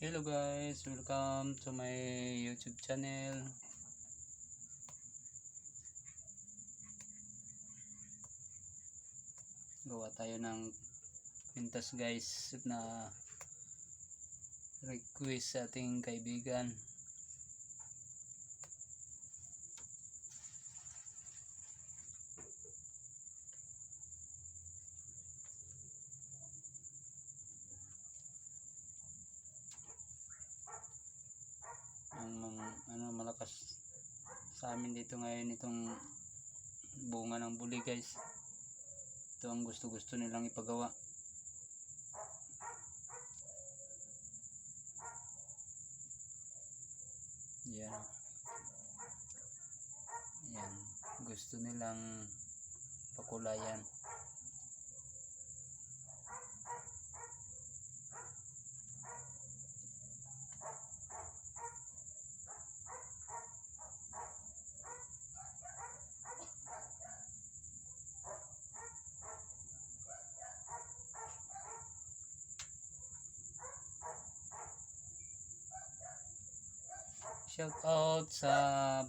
Hello guys, welcome to my YouTube channel. Gawa tayo ng pintas guys na request sa ating kaibigan. ang mga- ano malakas sa amin dito ngayon itong bunga ng buli guys. Ito ang gusto gusto nilang ipagawa. Yan yan. Gusto nilang pakulayan Shout out sa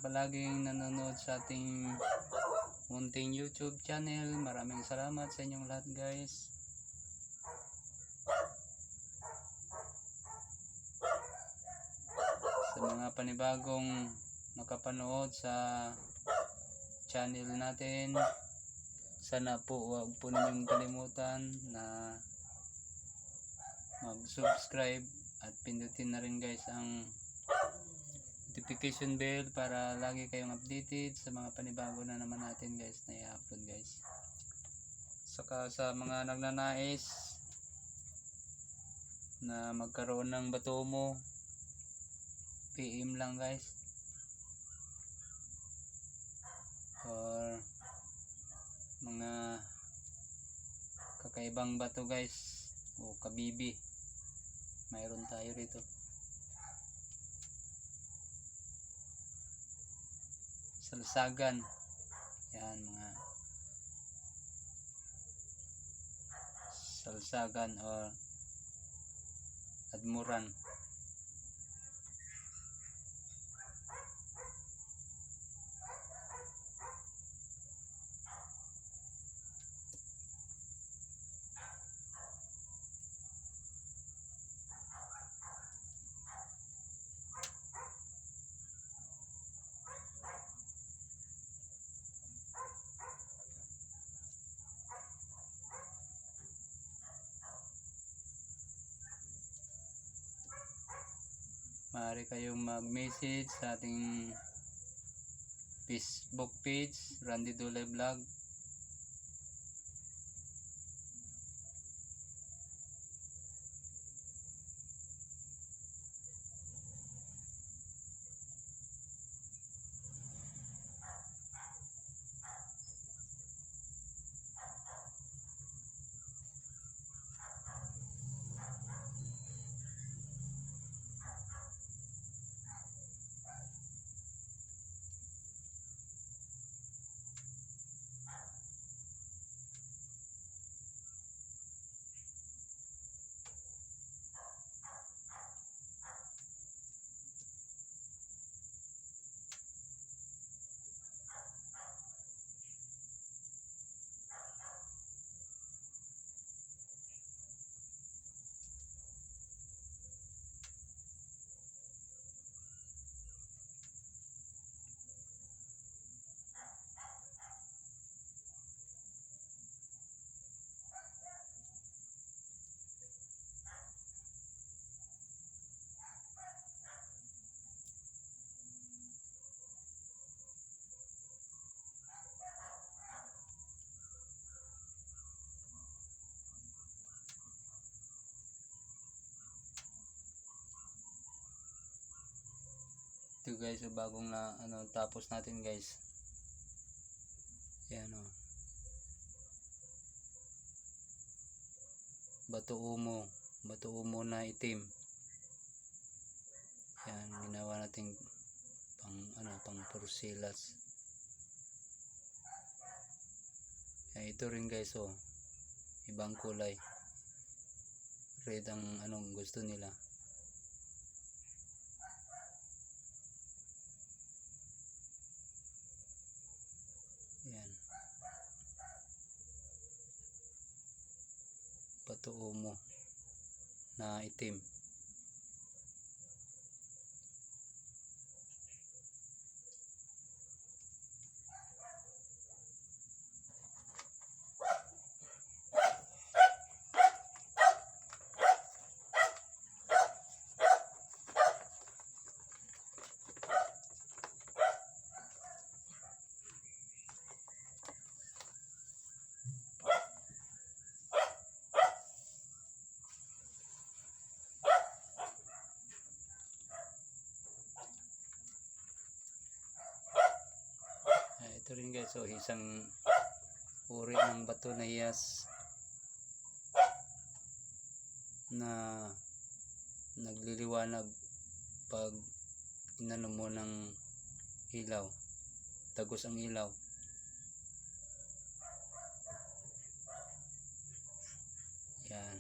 palaging nanonood sa ating munting YouTube channel. Maraming salamat sa inyong lahat guys. Sa mga panibagong nakapanood sa channel natin, sana po wag po ninyong kalimutan na mag-subscribe at pindutin na rin guys ang notification bell para lagi kayong updated sa mga panibago na naman natin guys na i-upload guys. Saka sa mga nagnanais na magkaroon ng batomo PM lang guys. Or mga kakaibang bato guys. O kabibi. Mayroon tayo rito salsagan. Yan mga salsagan or admuran maaari kayong mag-message sa ating Facebook page Randy Dulay Vlog guys yung bagong na ano tapos natin guys. Yan o bato umo. Bato umo na itim. Yan ginawa natin pang ano pang porsilas. Yan ito rin guys oh. Ibang kulay. Red ang anong gusto nila totoo mo na itim. Ito rin guys, so isang uri ng bato na hiyas na nagliliwanag pag inano mo ng ilaw. Tagos ang ilaw yan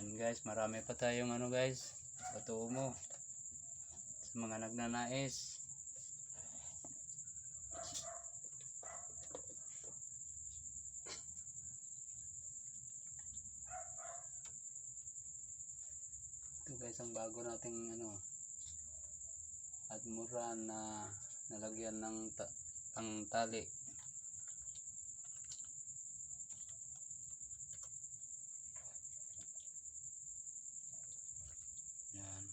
yan guys marami pa tayong ano guys bato mo sa mga nagnanais. Ito guys ang bago nating ano at mura na nalagyan ng ta- ang tali yan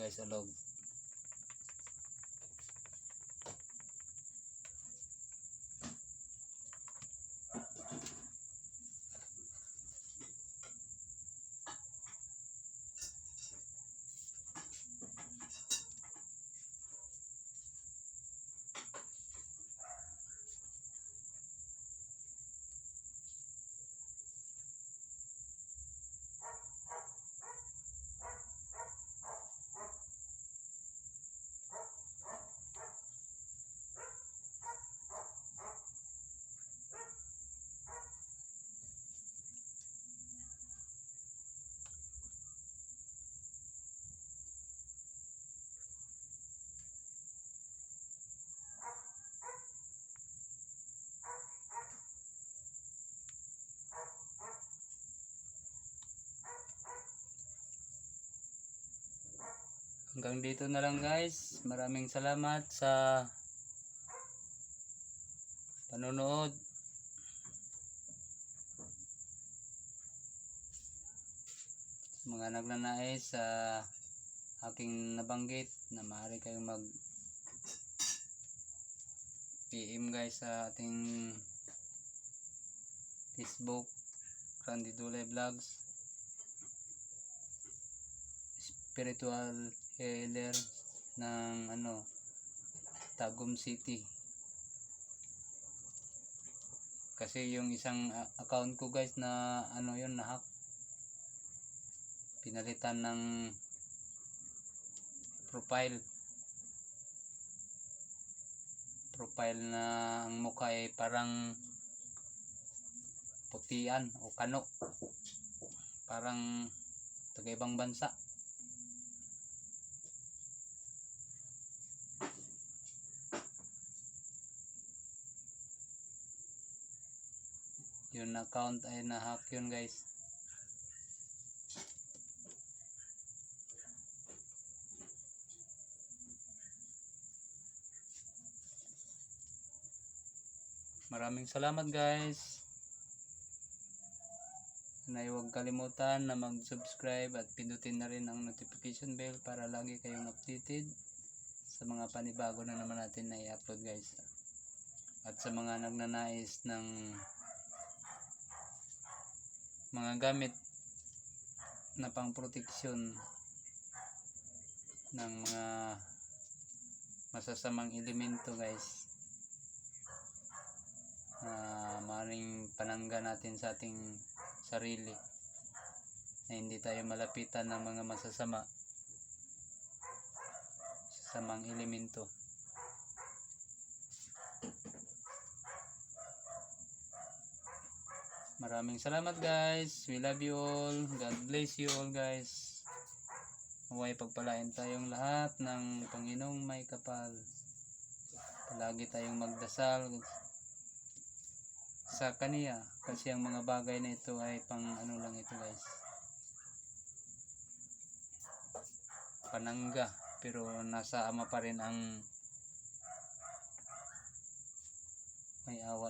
guys alog hanggang dito na lang guys. Maraming salamat sa panonood. Mga nagnanais sa aking nabanggit na maaari kayong mag PM guys sa ating Facebook Randy Dulay Vlogs. Spiritual healer ng ano Tagum City. Kasi yung isang account ko guys na ano yun na hack pinalitan ng profile. Profile na ang mukha ay parang putian o kano parang taga ibang bansa yun account. Ay na-hack yun guys. Maraming salamat guys. Na huwag kalimutan na mag-subscribe at pindutin na rin ang notification bell para lagi kayong updated sa mga panibago na naman natin na i-upload guys. At sa mga nagnanais ng mga gamit na pang proteksyon ng mga masasamang elemento guys na maring panangga natin sa ating sarili na hindi tayo malapitan ng mga masasama sasamang elemento Maraming salamat guys. We love you all. God bless you all guys. Huwag pagpalain tayong lahat ng Panginoong may kapal. Palagi tayong magdasal sa kaniya kasi ang mga bagay na ito ay pang ano lang ito guys. Panangga pero nasa ama pa rin ang may awa